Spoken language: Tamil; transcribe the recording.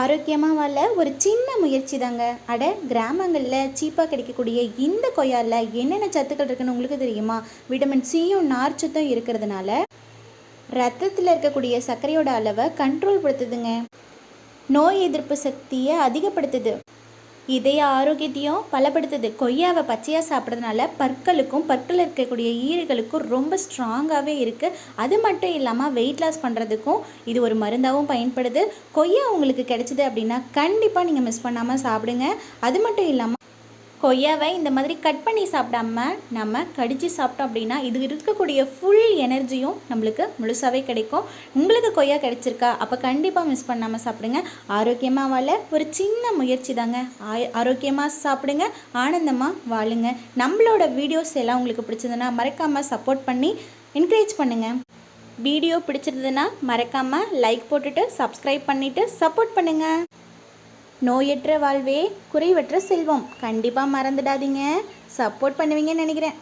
ஆரோக்கியமாக வாழ ஒரு சின்ன முயற்சி தாங்க அட கிராமங்களில் சீப்பாக கிடைக்கக்கூடிய இந்த கொய்யாவில் என்னென்ன சத்துக்கள் இருக்குன்னு உங்களுக்கு தெரியுமா? விட்டமின் சியும் நார்ச்சத்தும் இருக்கிறதுனால ரத்தத்தில் இருக்கக்கூடிய சர்க்கரையோட அளவை கண்ட்ரோல் படுத்துதுங்க. நோய் எதிர்ப்பு சக்தியை அதிகப்படுத்துது. இதய ஆரோக்கியத்தையும் பலப்படுத்துது. கொய்யாவை பச்சையாக சாப்பிட்றதுனால பற்களுக்கும் பற்கள் இருக்கக்கூடிய ஈறுகளுக்கும் ரொம்ப ஸ்ட்ராங்காகவே இருக்குது அது மட்டும் இல்லாமல் வெயிட் லாஸ் பண்ணுறதுக்கும் இது ஒரு மருந்தாகவும் பயன்படுது. கொய்யா உங்களுக்கு கிடைச்சிது அப்படின்னா கண்டிப்பாக நீங்கள் மிஸ் பண்ணாமல் சாப்பிடுங்க. அது மட்டும் இல்லாமல் கொய்யாவை இந்த மாதிரி கட் பண்ணி சாப்பிடாம நம்ம கடித்து சாப்பிட்டோம் அப்படின்னா இது இருக்கக்கூடிய ஃபுல் எனர்ஜியும் நம்மளுக்கு முழுசாகவே கிடைக்கும். உங்களுக்கு கொய்யா கிடைச்சிருக்கா? அப்போ கண்டிப்பாக மிஸ் பண்ணாமல் சாப்பிடுங்க. ஆரோக்கியமாக வாழ ஒரு சின்ன முயற்சி தாங்க. ஆரோக்கியமாக சாப்பிடுங்க ஆனந்தமாக வாழுங்க. நம்மளோட வீடியோஸ் எல்லாம் உங்களுக்கு பிடிச்சதுன்னா மறக்காமல் சப்போர்ட் பண்ணி என்கரேஜ் பண்ணுங்கள் வீடியோ பிடிச்சிருந்ததுன்னா மறக்காமல் லைக் போட்டுட்டு சப்ஸ்கிரைப் பண்ணிவிட்டு சப்போர்ட் பண்ணுங்கள் நோயற்ற வாழ்வே குறைவற்ற செல்வம். கண்டிப்பாக மறந்துடாதீங்க. சப்போர்ட் பண்ணுவீங்கன்னு நினைக்கிறேன்.